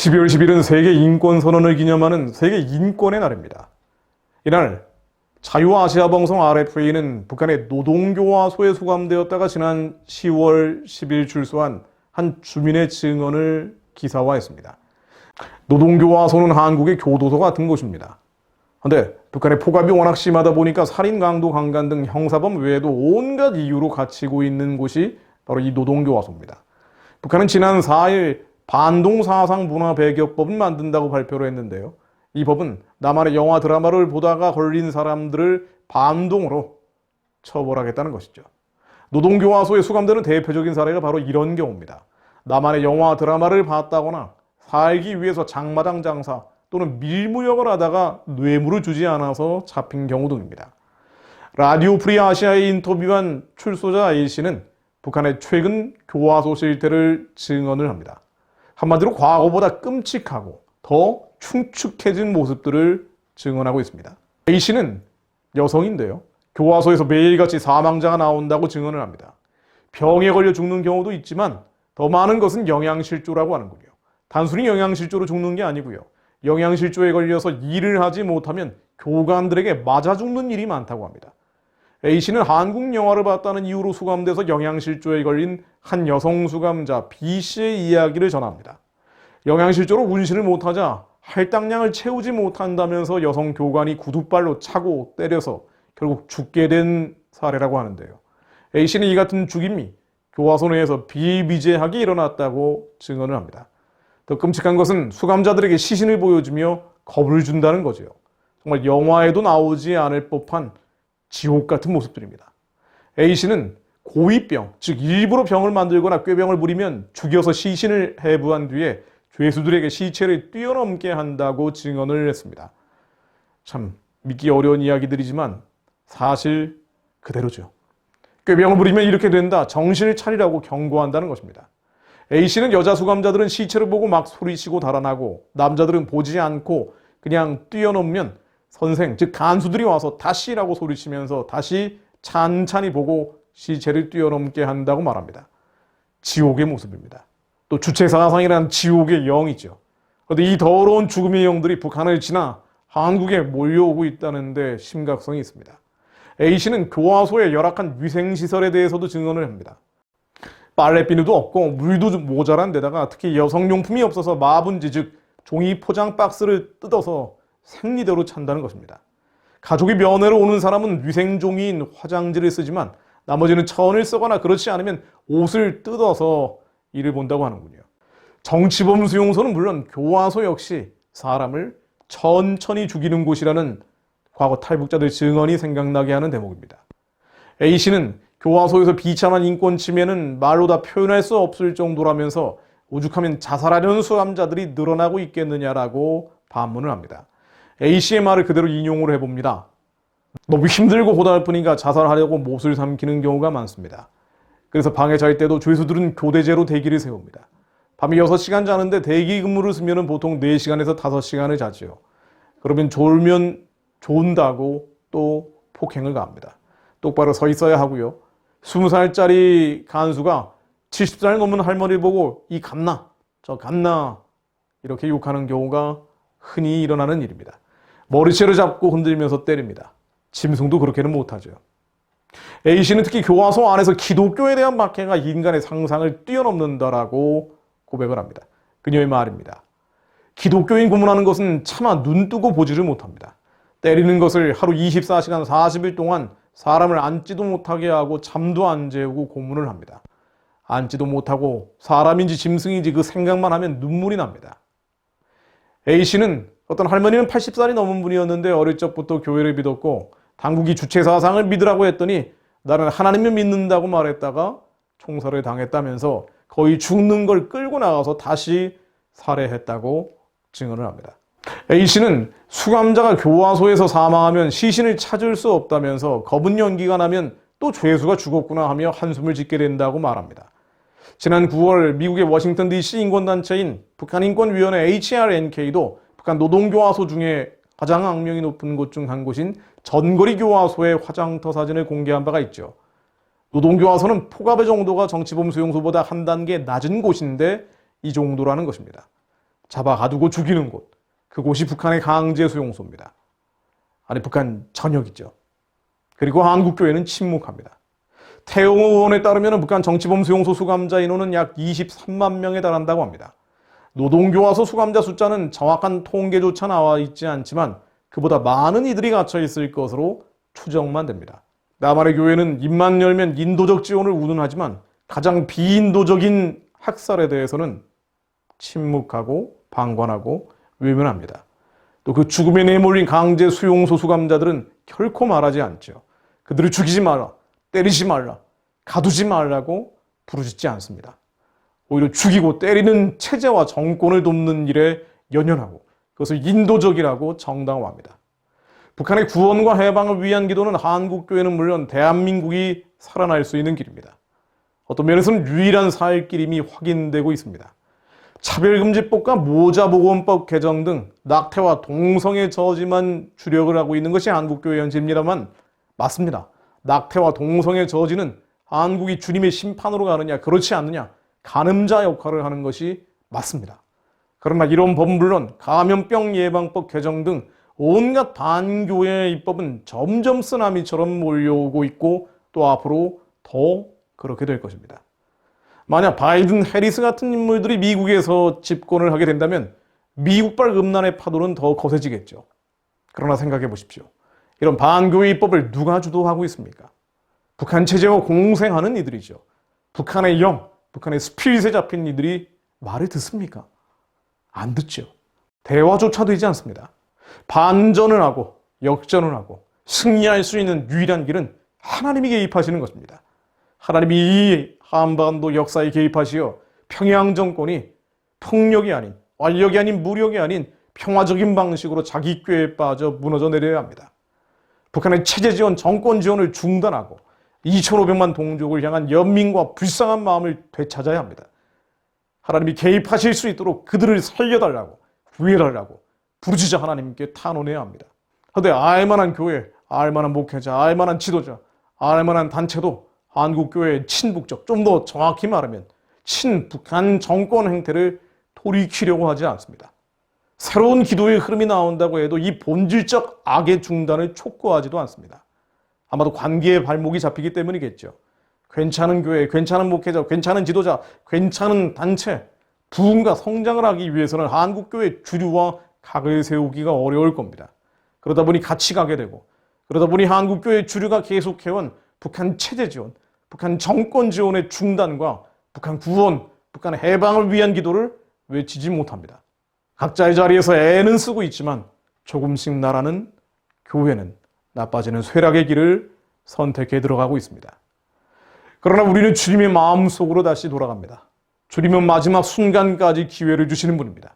12월 10일은 세계 인권 선언을 기념하는 세계 인권의 날입니다. 이날 자유아시아 방송 RFA는 북한의 노동교화 소에 수감되었다가 지난 10월 10일 출소한 한 주민의 증언을 기사화했습니다. 노동교화소는 한국의 교도소 같은 곳입니다. 그런데 북한의 포갑이 워낙 심하다 보니까 살인, 강도, 강간 등 형사범 외에도 온갖 이유로 갇히고 있는 곳이 바로 이 노동교화소입니다. 북한은 지난 4일 반동 사상 문화 배격법을 만든다고 발표를 했는데요. 이 법은 나만의 영화 드라마를 보다가 걸린 사람들을 반동으로 처벌하겠다는 것이죠. 노동교화소에 수감되는 대표적인 사례가 바로 이런 경우입니다. 나만의 영화 드라마를 봤다거나 살기 위해서 장마당 장사 또는 밀무역을 하다가 뇌물을 주지 않아서 잡힌 경우 등입니다. 라디오 프리 아시아에 인터뷰한 출소자 A씨는 북한의 최근 교화소 실태를 증언을 합니다. 한마디로 과거보다 끔찍하고 더 충축해진 모습들을 증언하고 있습니다. A씨는 여성인데요. 교화소에서 매일같이 사망자가 나온다고 증언을 합니다. 병에 걸려 죽는 경우도 있지만 더 많은 것은 영양실조라고 하는군요. 단순히 영양실조로 죽는 게 아니고요. 영양실조에 걸려서 일을 하지 못하면 교관들에게 맞아 죽는 일이 많다고 합니다. A씨는 한국 영화를 봤다는 이유로 수감돼서 영양실조에 걸린 한 여성 수감자 B씨의 이야기를 전합니다. 영양실조로 운신을 못하자 할당량을 채우지 못한다면서 여성 교관이 구두발로 차고 때려서 결국 죽게 된 사례라고 하는데요. A씨는 이 같은 죽임이 교화소 내에서 비비재하게 일어났다고 증언을 합니다. 더 끔찍한 것은 수감자들에게 시신을 보여주며 겁을 준다는 거죠. 정말 영화에도 나오지 않을 법한 지옥 같은 모습들입니다. A씨는 고위병, 즉 일부러 병을 만들거나 꾀병을 부리면 죽여서 시신을 해부한 뒤에 죄수들에게 시체를 뛰어넘게 한다고 증언을 했습니다. 참 믿기 어려운 이야기들이지만 사실 그대로죠. 꾀병을 부리면 이렇게 된다. 정신을 차리라고 경고한다는 것입니다. A씨는 여자 수감자들은 시체를 보고 막 소리치고 달아나고 남자들은 보지 않고 그냥 뛰어넘으면 선생, 즉 간수들이 와서 다시라고 소리치면서 다시 찬찬히 보고 시체를 뛰어넘게 한다고 말합니다. 지옥의 모습입니다. 또 주체사상이란 지옥의 영이죠. 그런데 이 더러운 죽음의 영들이 북한을 지나 한국에 몰려오고 있다는데 심각성이 있습니다. A씨는 교화소의 열악한 위생시설에 대해서도 증언을 합니다. 빨래비누도 없고 물도 좀 모자란 데다가 특히 여성용품이 없어서 마분지 즉 종이 포장 박스를 뜯어서 생리대로 찬다는 것입니다. 가족이 면회로 오는 사람은 위생종이인 화장지를 쓰지만 나머지는 천을 쓰거나 그렇지 않으면 옷을 뜯어서 일을 본다고 하는군요. 정치범 수용소는 물론 교화소 역시 사람을 천천히 죽이는 곳이라는 과거 탈북자들 증언이 생각나게 하는 대목입니다. A씨는 교화소에서 비참한 인권 침해는 말로 다 표현할 수 없을 정도라면서 오죽하면 자살하려는 수감자들이 늘어나고 있겠느냐라고 반문을 합니다. 말을 그대로 인용을 해봅니다. 너무 힘들고 고달프니까 자살하려고 못을 삼키는 경우가 많습니다. 그래서 방에 잘 때도 죄수들은 교대제로 대기를 세웁니다. 밤에 6시간 자는데 대기 근무를 쓰면 보통 4시간에서 5시간을 자지요. 그러면 졸면 존다고 또 폭행을 가합니다. 똑바로 서 있어야 하고요. 20살짜리 간수가 70살 넘은 할머니를 보고 이 감나, 저 감나 이렇게 욕하는 경우가 흔히 일어나는 일입니다. 머리채를 잡고 흔들면서 때립니다. 짐승도 그렇게는 못하죠. A씨는 특히 교화소 안에서 기독교에 대한 박해가 인간의 상상을 뛰어넘는다라고 고백을 합니다. 그녀의 말입니다. 기독교인 고문하는 것은 차마 눈 뜨고 보지를 못합니다. 때리는 것을 하루 24시간 40일 동안 사람을 앉지도 못하게 하고 잠도 안 재우고 고문을 합니다. 앉지도 못하고 사람인지 짐승인지 그 생각만 하면 눈물이 납니다. A씨는 어떤 할머니는 80살이 넘은 분이었는데 어릴 적부터 교회를 믿었고 당국이 주체 사상을 믿으라고 했더니 나는 하나님을 믿는다고 말했다가 총살을 당했다면서 거의 죽는 걸 끌고 나가서 다시 살해했다고 증언을 합니다. A씨는 수감자가 교화소에서 사망하면 시신을 찾을 수 없다면서 검은 연기가 나면 또 죄수가 죽었구나 하며 한숨을 짓게 된다고 말합니다. 지난 9월 미국의 워싱턴 DC 인권단체인 북한인권위원회 HRNK도 북한 노동교화소 중에 가장 악명이 높은 곳 중 한 곳인 전거리 교화소의 화장터 사진을 공개한 바가 있죠. 노동교화소는 포갑의 정도가 정치범 수용소보다 한 단계 낮은 곳인데 이 정도라는 것입니다. 잡아 가두고 죽이는 곳, 그곳이 북한의 강제 수용소입니다. 아니, 북한 전역이죠. 그리고 한국 교회는 침묵합니다. 태용호 의원에 따르면 북한 정치범 수용소 수감자 인원은 약 23만 명에 달한다고 합니다. 노동교화소 수감자 숫자는 정확한 통계조차 나와 있지 않지만 그보다 많은 이들이 갇혀 있을 것으로 추정만 됩니다. 나만의 교회는 입만 열면 인도적 지원을 운운하지만 가장 비인도적인 학살에 대해서는 침묵하고 방관하고 외면합니다. 또 그 죽음에 내몰린 강제 수용 소 수감자들은 결코 말하지 않죠. 그들을 죽이지 마라, 때리지 말라, 가두지 말라고 부르짖지 않습니다. 오히려 죽이고 때리는 체제와 정권을 돕는 일에 연연하고 그것을 인도적이라고 정당화합니다. 북한의 구원과 해방을 위한 기도는 한국 교회는 물론 대한민국이 살아날 수 있는 길입니다. 어떤 면에서는 유일한 살 길임이 확인되고 있습니다. 차별금지법과 모자보건법 개정 등 낙태와 동성애 저지만 주력을 하고 있는 것이 한국교회 현실입니다만 맞습니다. 낙태와 동성애 저지는 한국이 주님의 심판으로 가느냐 그렇지 않느냐 가늠자 역할을 하는 것이 맞습니다. 그러나 이런 법 물론 감염병 예방법 개정 등 온갖 반교회 입법은 점점 쓰나미처럼 몰려오고 있고 또 앞으로 더 그렇게 될 것입니다. 만약 바이든, 해리스 같은 인물들이 미국에서 집권을 하게 된다면 미국발 음란의 파도는 더 거세지겠죠. 그러나 생각해 보십시오. 이런 반교회 입법을 누가 주도하고 있습니까? 북한 체제와 공생하는 이들이죠. 북한의 영, 북한의 스피릿에 잡힌 이들이 말을 듣습니까? 안 듣죠. 대화조차 되지 않습니다. 반전을 하고 역전을 하고 승리할 수 있는 유일한 길은 하나님이 개입하시는 것입니다. 하나님이 이 한반도 역사에 개입하시어 평양 정권이 폭력이 아닌 완력이 아닌 무력이 아닌 평화적인 방식으로 자기 꾀에 빠져 무너져 내려야 합니다. 북한의 체제 지원, 정권 지원을 중단하고 2,500만 동족을 향한 연민과 불쌍한 마음을 되찾아야 합니다. 하나님이 개입하실 수 있도록 그들을 살려달라고 구해달라고 부르짖어 하나님께 탄원해야 합니다. 그런데 알만한 교회, 알만한 목회자, 알만한 지도자, 알만한 단체도 한국교회의 친북적, 좀 더 정확히 말하면 친북한 정권 행태를 돌이키려고 하지 않습니다. 새로운 기도의 흐름이 나온다고 해도 이 본질적 악의 중단을 촉구하지도 않습니다. 아마도 관계의 발목이 잡히기 때문이겠죠. 괜찮은 교회, 괜찮은 목회자, 괜찮은 지도자, 괜찮은 단체, 부흥과 성장을 하기 위해서는 한국교회 주류와 각을 세우기가 어려울 겁니다. 그러다 보니 같이 가게 되고, 그러다 보니 한국교회 주류가 계속해온 북한 체제 지원, 북한 정권 지원의 중단과 북한 구원, 북한 해방을 위한 기도를 외치지 못합니다. 각자의 자리에서 애는 쓰고 있지만 조금씩 나라는 교회는 나빠지는 쇠락의 길을 선택해 들어가고 있습니다. 그러나 우리는 주님의 마음속으로 다시 돌아갑니다. 주님은 마지막 순간까지 기회를 주시는 분입니다.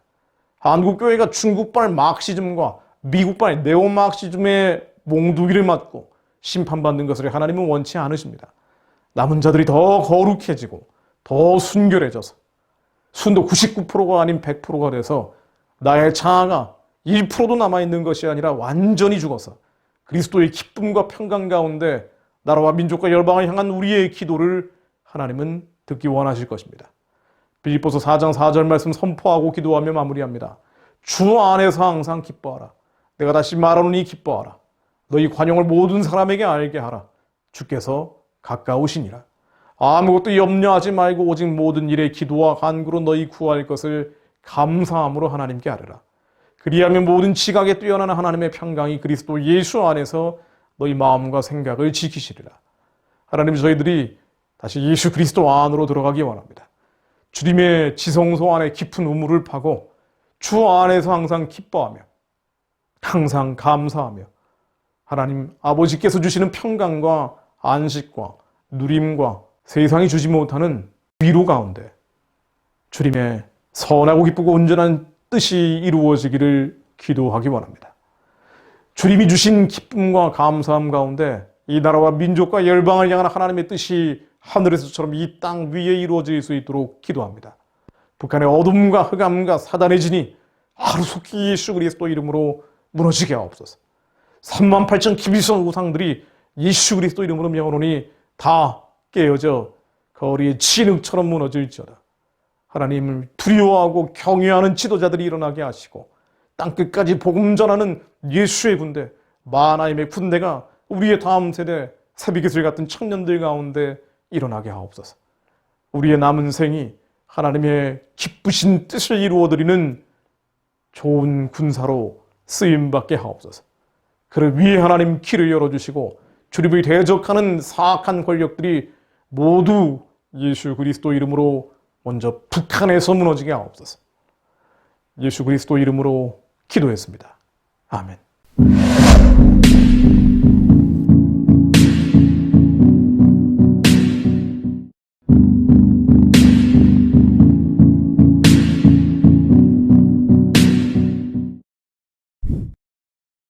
한국 교회가 중국발 마크시즘과 미국발 네오마크시즘의 몽두기를 맞고 심판받는 것을 하나님은 원치 않으십니다. 남은 자들이 더 거룩해지고 더 순결해져서 순도 99%가 아닌 100%가 돼서 나의 자아가 1%도 남아있는 것이 아니라 완전히 죽어서 그리스도의 기쁨과 평강 가운데 나라와 민족과 열방을 향한 우리의 기도를 하나님은 듣기 원하실 것입니다. 빌립보서 4장 4절 말씀 선포하고 기도하며 마무리합니다. 주 안에서 항상 기뻐하라. 내가 다시 말하노니 기뻐하라. 너희 관용을 모든 사람에게 알게 하라. 주께서 가까우시니라. 아무것도 염려하지 말고 오직 모든 일에 기도와 간구로 너희 구할 것을 감사함으로 하나님께 아뢰라. 그리하면 모든 지각에 뛰어난 하나님의 평강이 그리스도 예수 안에서 너희 마음과 생각을 지키시리라. 하나님 저희들이 다시 예수 그리스도 안으로 들어가기 원합니다. 주님의 지성소 안에 깊은 우물을 파고 주 안에서 항상 기뻐하며 항상 감사하며 하나님 아버지께서 주시는 평강과 안식과 누림과 세상이 주지 못하는 위로 가운데 주님의 선하고 기쁘고 온전한 뜻이 이루어지기를 기도하기 원합니다. 주님이 주신 기쁨과 감사함 가운데 이 나라와 민족과 열방을 향한 하나님의 뜻이 하늘에서처럼 이 땅 위에 이루어질 수 있도록 기도합니다. 북한의 어둠과 흑암과 사단의 진이 하루속히 예수 그리스도 이름으로 무너지게 하옵소서. 3만 8천 기비선 우상들이 예수 그리스도 이름으로 명하노니 다 깨어져 거리의 진흙처럼 무너질지어다. 하나님을 두려워하고 경외하는 지도자들이 일어나게 하시고 땅 끝까지 복음 전하는 예수의 군대, 마하나임의 군대가 우리의 다음 세대 새비기술 같은 청년들 가운데 일어나게 하옵소서. 우리의 남은 생이 하나님의 기쁘신 뜻을 이루어드리는 좋은 군사로 쓰임받게 하옵소서. 그를 위해 하나님 길을 열어주시고 주립을 대적하는 사악한 권력들이 모두 예수 그리스도 이름으로 먼저 북한에서 무너지게 하옵소서. 예수 그리스도 이름으로 기도했습니다. 아멘.